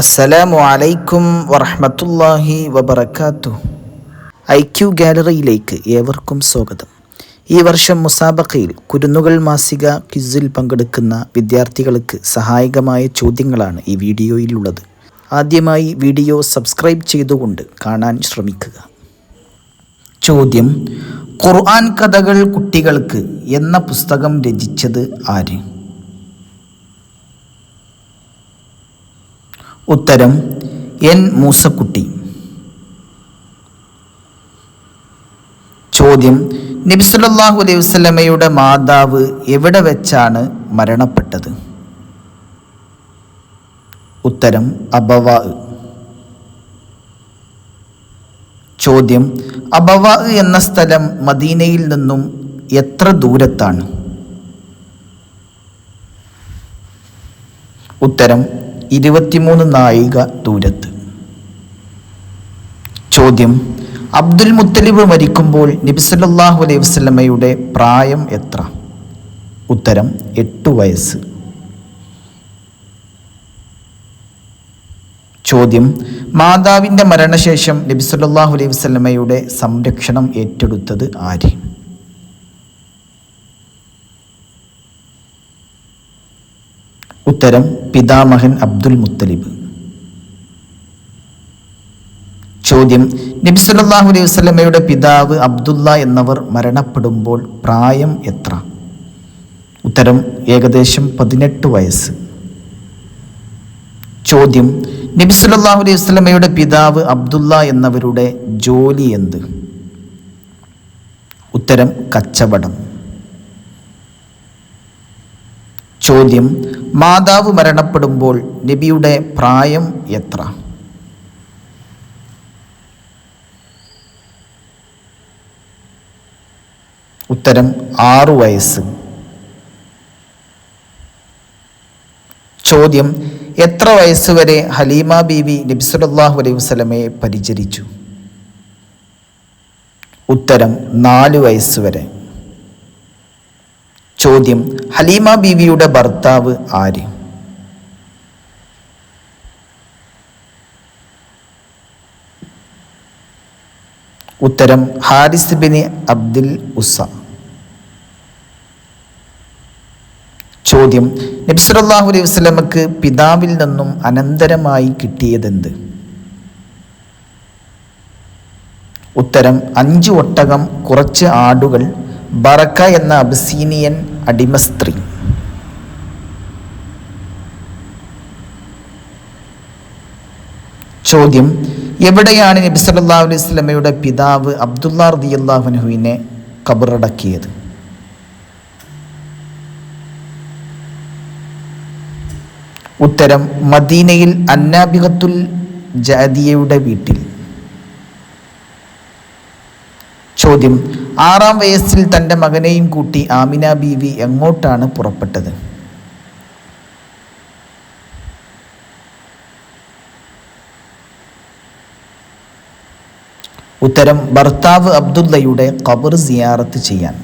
അസ്സലാമു അലൈക്കും വറഹമത്തല്ലാഹി വബർക്കാത്തു ഐ ക്യു ഗാലറിയിലേക്ക് ഏവർക്കും സ്വാഗതം. ഈ വർഷം മുസാബക്കയിൽ കുരുന്നുകൾ മാസിക ക്വിസിൽ പങ്കെടുക്കുന്ന വിദ്യാർത്ഥികൾക്ക് സഹായകമായ ചോദ്യങ്ങളാണ് ഈ വീഡിയോയിലുള്ളത്. ആദ്യമായി വീഡിയോ സബ്സ്ക്രൈബ് ചെയ്തുകൊണ്ട് കാണാൻ ശ്രമിക്കുക. ചോദ്യം ഖുർആൻ കഥകൾ കുട്ടികൾക്ക് എന്ന പുസ്തകം രചിച്ചത് ആര്? ഉത്തരം എൻ മൂസക്കുട്ടി. ചോദ്യം നബിസല്ലാഹു അലൈഹി വസ്ലമയുടെ മാതാവ് എവിടെ വെച്ചാണ് മരണപ്പെട്ടത്? ഉത്തരം അബവ. ചോദ്യം അബവ എന്ന സ്ഥലം മദീനയിൽ നിന്നും എത്ര ദൂരത്താണ്? ഉത്തരം ഇരുപത്തിമൂന്ന് നായിക ദൂരത്ത്. ചോദ്യം അബ്ദുൽ മുത്തലിബ് മരിക്കുമ്പോൾ നബിസല്ലാഹു അലൈഹി വസ്ലമയുടെ പ്രായം എത്ര? ഉത്തരം എട്ടു വയസ്സ്. ചോദ്യം മാതാവിന്റെ മരണശേഷം നബിസല്ലാഹു അലൈഹി വസ്ലമയുടെ സംരക്ഷണം ഏറ്റെടുത്തത് ആര്? ഉത്തരം പിതാമഹൻ അബ്ദുൽ മുത്തലിബ്. ചോദ്യം നബി സല്ലല്ലാഹു അലൈഹി വസല്ലമയുടെ പിതാവ് അബ്ദുല്ല എന്നവർ മരണപ്പെടുമ്പോൾ പ്രായം എത്ര? ഉത്തരം ഏകദേശം പതിനെട്ട് വയസ്സ്. ചോദ്യം നബി സല്ലല്ലാഹു അലൈഹി വസല്ലമയുടെ പിതാവ് അബ്ദുല്ല എന്നവരുടെ ജോലി എന്ത്? ഉത്തരം കച്ചവടം. ചോദ്യം മാതാവ് മരണപ്പെടുമ്പോൾ നബിയുടെ പ്രായം എത്ര? ഉത്തരം ആറു വയസ്സ്. ചോദ്യം എത്ര വയസ്സ് വരെ ഹലീമ ബീവി നബിസുലല്ലാഹു അലൈഹി വസ്ലമയെ പരിചരിച്ചു? ഉത്തരം നാല് വയസ്സ് വരെ. ചോദ്യം ഹലീമ ബീവിയുടെ ഭർത്താവ് ആര്? ഉത്തരം ഹാരിസ് ബിൻ അബ്ദുൽ ഉസ ചോദ്യം നബ്സലാഹു അലൈഹി വസ്ലമക്ക് പിതാവിൽ നിന്നും അനന്തരമായി കിട്ടിയതെന്ത്? ഉത്തരം അഞ്ച് ഒട്ടകം കുറച്ച് ആടുകൾ ബറക്ക എന്ന അബസീനിയൻ അടിമസ്ത്രീ ചോദ്യം എവിടെയാണ് നബി സല്ലല്ലാഹു അലൈഹി വസല്ലമയുടെ പിതാവ് അബ്ദുള്ള അൻഹുവിനെ കബറടക്കിയത്? ഉത്തരം മദീനയിൽ അന്നാബിഹത്തുൽ ജാദിയയുടെ വീട്ടിൽ. ചോദ്യം ആറാം വയസ്സിൽ തന്റെ മകനെയും കൂട്ടി ആമിന ബീവി എങ്ങോട്ടാണ് പുറപ്പെട്ടത്? ഉത്തരം ഭർത്താവ് അബ്ദുള്ളയുടെ ഖബർ സിയാറത്ത് ചെയ്യാൻ.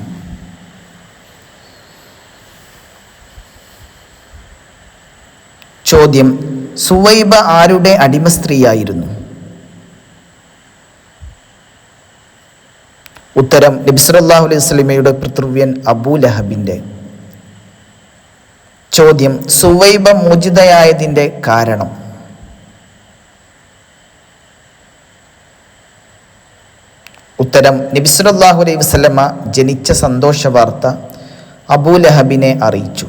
ചോദ്യം സുവൈബ ആരുടെ അടിമ സ്ത്രീയായിരുന്നു? ഉത്തരം നബിസ്വല്ലാഹു അലൈഹി സ്വലമയുടെ പിതൃവ്യൻ അബൂ ലഹബിന്റെ. ചോദ്യം സുവൈബ മോചിതയായതിന്റെ കാരണം. ഉത്തരം നബിസ്വല്ലാഹു അലൈഹി വസ്ലമ ജനിച്ച സന്തോഷ വാർത്ത അബൂ ലഹബിനെ അറിയിച്ചു.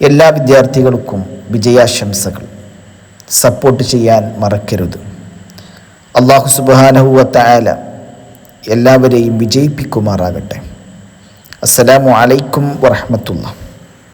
എല്ലാ വിദ്യാർത്ഥികൾക്കും വിജയാശംസകൾ. സപ്പോർട്ട് ചെയ്യാൻ മറക്കരുത്. അള്ളാഹു സുബാനഹുവത്തായാല എല്ലാവരെയും വിജയിപ്പിക്കുമാറാകട്ടെ. അസ്സലാമു അലൈക്കും വറഹമത്തുള്ള